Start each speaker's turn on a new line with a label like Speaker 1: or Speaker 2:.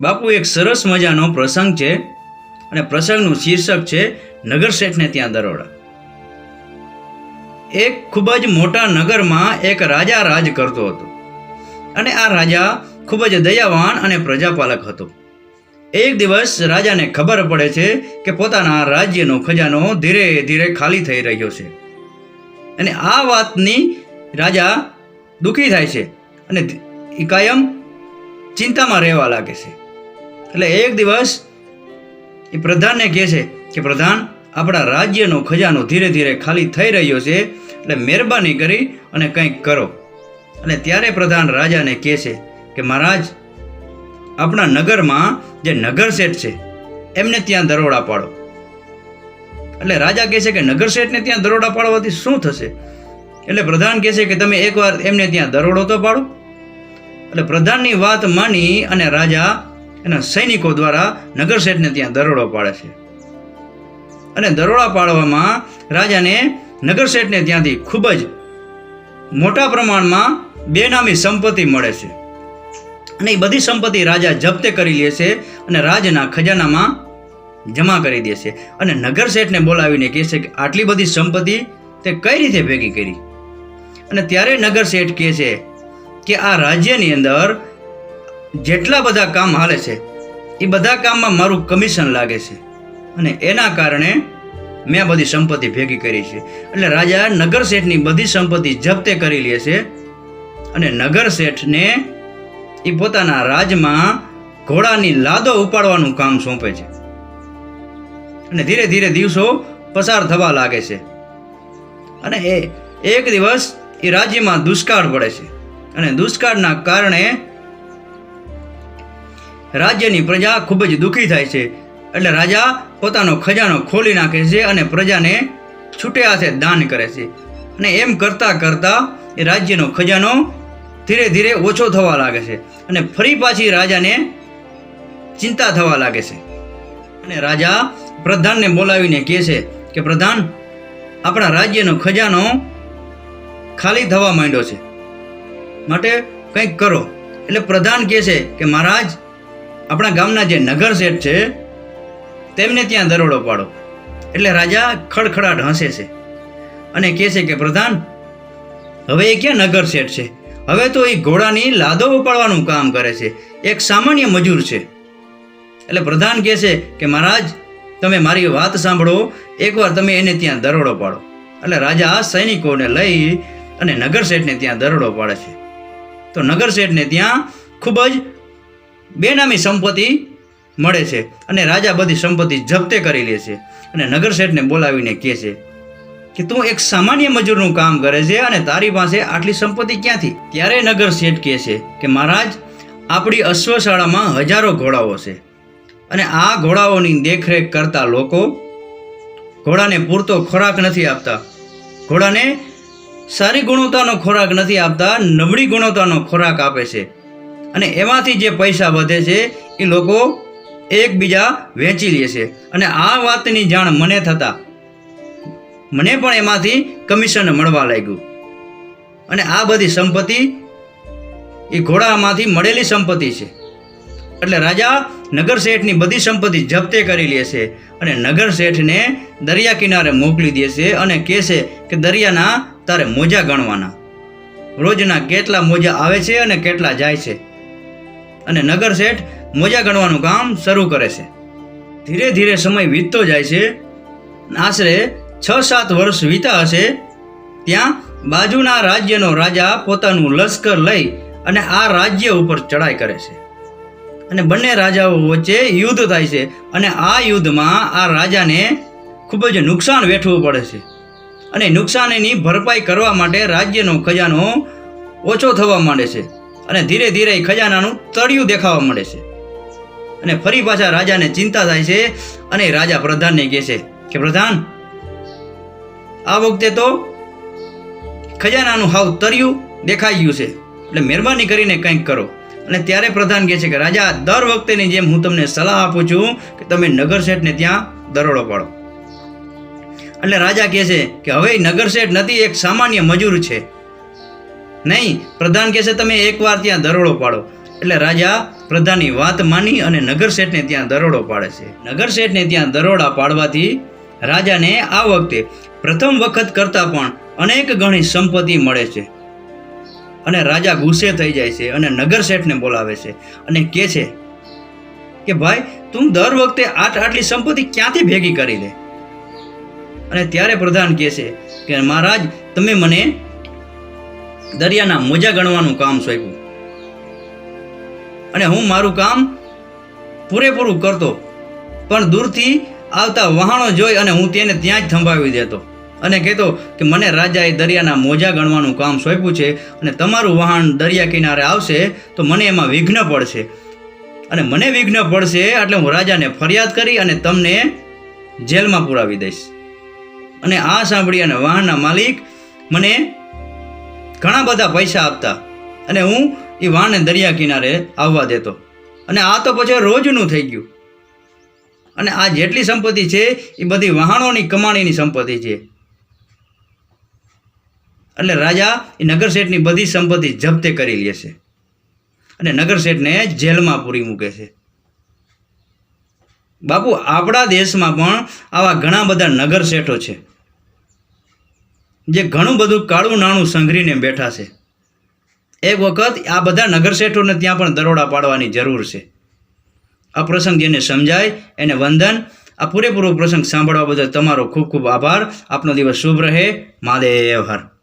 Speaker 1: બાપુ, એક સરસ મજાનો પ્રસંગ છે અને પ્રસંગનું શીર્ષક છે નગર શેઠને ત્યાં દરોડા. એક ખૂબ જ મોટા નગરમાં એક રાજા રાજ કરતો હતો અને આ રાજા ખૂબ જ દયાવાન અને પ્રજાપાલક હતો. એક દિવસ રાજાને ખબર પડે છે કે પોતાના રાજ્યનો ખજાનો ધીરે ધીરે ખાલી થઈ રહ્યો છે અને આ વાતની રાજા દુઃખી થાય છે અને કાયમ ચિંતામાં રહેવા લાગે છે. એટલે એક દિવસ એ પ્રધાનને કહે છે કે, પ્રધાન, આપણા રાજ્યનો ખજાનો ધીરે ધીરે ખાલી થઈ રહ્યો છે, એટલે મહેરબાની કરી અને કંઈક કરો. અને ત્યારે પ્રધાન રાજાને કહે છે કે, મહારાજ, આપણા નગરમાં જે નગર શેઠ છે, એમને ત્યાં દરોડા પાડો. એટલે રાજા કહે છે કે, નગર શેઠને ત્યાં દરોડા પાડવાથી શું થશે? એટલે પ્રધાન કહે છે કે, તમે એકવાર એમને ત્યાં દરોડો તો પાડો. એટલે પ્રધાનની વાત માની અને રાજા એના સૈનિકો દ્વારા નગર શેઠને ત્યાં દરોડો પાડે છે. અને દરોડા પાડવામાં રાજાને નગર શેઠને ત્યાંથી ખૂબ જ મોટા પ્રમાણમાં બેનામી સંપત્તિ મળે છે. અને એ બધી સંપત્તિ રાજા જપ્તે કરી લે છે અને રાજના ખજાનામાં જમા કરી દે છે. અને નગર શેઠને બોલાવીને કહે છે કે આટલી બધી સંપત્તિ તે કઈ રીતે ભેગી કરી? અને ત્યારે નગર શેઠ કહે છે કે આ રાજ્યની અંદર જેટલા બધા કામ હાલે છે, એ બધા કામમાં મારું કમિશન લાગે છે. અને એના કારણે મેં બધી સંપત્તિ ભેગી કરી છે. એટલે રાજા નગર શેઠની બધી સંપત્તિ જપ્તે કરી લે છે અને નગર શેઠને એ પોતાના રાજમાં ઘોડાની લાદો ઉપાડવાનું કામ સોંપે છે. અને ધીરે ધીરે દિવસો પસાર થવા લાગે છે. અને એ એક દિવસ એ રાજ્યમાં દુષ્કાળ પડે છે. અને દુષ્કાળના કારણે રાજ્યની પ્રજા ખૂબ જ દુઃખી થાય છે. એટલે રાજા પોતાનો ખજાનો ખોલી નાખે છે અને પ્રજાને છૂટે હાથે દાન કરે છે. અને એમ કરતાં કરતાં એ રાજ્યનો ખજાનો ધીરે ધીરે ઓછો થવા લાગે છે અને ફરી પાછી રાજાને ચિંતા થવા લાગે છે. અને રાજા પ્રધાનને બોલાવીને કહે છે કે, પ્રધાન, આપણા રાજ્યનો ખજાનો ખાલી થવા માંડ્યો છે. માટે કંઈક કરો. એટલે પ્રધાન કહે છે કે, મહારાજ આપણા ગામના જે નગર શેઠ છે, તેમને ત્યાં દરોડો પાડો. એટલે રાજા ખડખડાટ હસે છે અને કહે છે કે, પ્રધાન, હવે એ ક્યાં નગર શેઠ છે? હવે તો એ ઘોડાની લાદો ઉપાડવાનું કામ કરે છે. એક સામાન્ય મજૂર છે. એટલે પ્રધાન કહે છે કે, મહારાજ, તમે મારી વાત સાંભળો. એકવાર તમે એને ત્યાં દરોડો પાડો. એટલે રાજા સૈનિકોને લઈ અને નગર શેઠને ત્યાં દરોડો પાડે છે. તો નગર શેઠને ત્યાં ખૂબ જ બેનામી સંપત્તિ મળે છે અને રાજા બધી સંપત્તિ જપ્તે કરી લે છે અને નગર શેઠને બોલાવીને કહે છે કે તું એક સામાન્ય મજૂરનું કામ કરે છે અને તારી પાસે આટલી સંપત્તિ ક્યાંથી? ત્યારે નગર શેઠ કહે છે કે મહારાજ, આપણી અશ્વશાળામાં હજારો ઘોડાઓ છે અને આ ઘોડાઓની દેખરેખ કરતા લોકો ઘોડાને પૂરતો ખોરાક નથી આપતા. ઘોડાને સારી ગુણવત્તાનો ખોરાક નથી આપતા, નબળી ગુણવત્તાનો ખોરાક આપે છે. અને એમાંથી જે પૈસા વધે છે, એ લોકો એકબીજા વેચી લે છે. અને આ વાતની જાણ મને થતાં, મને પણ એમાંથી કમિશન મળવા લાગ્યું. અને આ બધી સંપત્તિ, એ ઘોડામાંથી મળેલી સંપત્તિ છે. એટલે રાજા નગર શેઠની બધી સંપત્તિ જપ્તે કરી લે છે અને નગર શેઠને દરિયા કિનારે મોકલી દે છે અને કહે છે કે દરિયાના તારે મોજા ગણવાના. રોજના કેટલા મોજા આવે છે અને કેટલા જાય છે. અને નગર શેઠ મોજા ગણવાનું કામ શરૂ કરે છે. ધીરે ધીરે સમય વીતતો જાય છે. આશરે છ સાત વર્ષ વીતા હશે, ત્યાં બાજુના રાજ્યનો રાજા પોતાનું લશ્કર લઈ અને આ રાજ્ય ઉપર ચડાઈ કરે છે. અને બંને રાજાઓ વચ્ચે યુદ્ધ થાય છે અને આ યુદ્ધમાં આ રાજાને ખૂબ જ નુકસાન વેઠવું પડે છે. અને નુકસાનની ભરપાઈ કરવા માટે રાજ્યનો ખજાનો ઓછો થવા માંડે છે. અને ધીરે ધીરે એ ખજાનાનું તળિયું દેખાવા મળે છે. અને ફરી પાછા રાજાને ચિંતા થાય છે અને રાજા પ્રધાનને કહે છે કે, પ્રધાન, આ વખતે તો ખજાનાનું હાવ તર્યું દેખાઈ ગયું છે. એટલે મહેરબાની કરીને કંઈક કરો. અને ત્યારે પ્રધાન કહે છે કે, રાજા, દર વખતેની જેમ હું તમને સલાહ આપું છું કે તમે નગર શેઠને ત્યાં દરોડો પાડો. એટલે રાજા કહે છે કે, હવે નગર શેઠ નથી, એક સામાન્ય મજૂર છે. નહીં, પ્રધાન કહેશે, તમે એકવાર ત્યાં દરોડો પાડો. એટલે રાજા પ્રધાનની વાત માની અને નગર શેઠને ત્યાં દરોડો પાડે છે. નગર શેઠને ત્યાં દરોડા પાડવાથી રાજાને આ વખતે પ્રથમ વખત કરતાં પણ અનેક ગણી સંપત્તિ મળે છે. અને રાજા ગુસ્સે થઈ જાય છે અને નગર શેઠને બોલાવે છે અને કહે છે કે, ભાઈ, તું દર વખતે આટ, આટલી સંપત્તિ ક્યાંથી ભેગી કરી લે? અને ત્યારે પ્રધાન કહે છે કે, મહારાજ, તમે મને દરિયાના મોજા ગણવાનું કામ સોંપ્યું. અને હું મારું કામ પૂરેપૂરું કરતો, પણ દૂરથી આવતા વહાણો જોઈ અને હું તેને ત્યાં જ થંભાવી દેતો અને કહેતો કે મને રાજાએ દરિયાના મોજા ગણવાનું કામ સોંપ્યું છે અને તમારું વહાણ દરિયા કિનારે આવશે તો મને એમાં વિઘ્ન પડશે. અને મને વિઘ્ન પડશે એટલે હું રાજાને ફરિયાદ કરી અને તમને જેલમાં પુરાવી દઈશ. અને આ સાંભળી અને વાહનના માલિક મને ઘણા બધા પૈસા આપતા. અને હું એ વાણને દરિયા કિનારે આવવા દેતો. અને આ તો પછી રોજનું થઈ ગયું. અને આ જેટલી સંપત્તિ છે, એ બધી વહાણોની કમાણીની સંપત્તિ છે. એટલે રાજા એ નગર શેઠની બધી સંપત્તિ જપ્તે કરી લે છે. અને નગર શેઠને જેલમાં પૂરી મૂકે છે. બાપુ, આપણા દેશમાં પણ આવા ઘણા બધા નગર શેઠો છે. જે ઘણું બધું કાળું નાણું સંઘરીને બેઠા છે. એક વખત આ બધા નગરશેઠોને ત્યાં પણ દરોડા પાડવાની જરૂર છે. આ પ્રસંગ જેને સમજાય, એને વંદન, આ પૂરેપૂરો પ્રસંગ સાંભળવા બદલ તમારો ખૂબ ખૂબ આભાર. આપનો દિવસ શુભ રહે. મહાદેવ હર.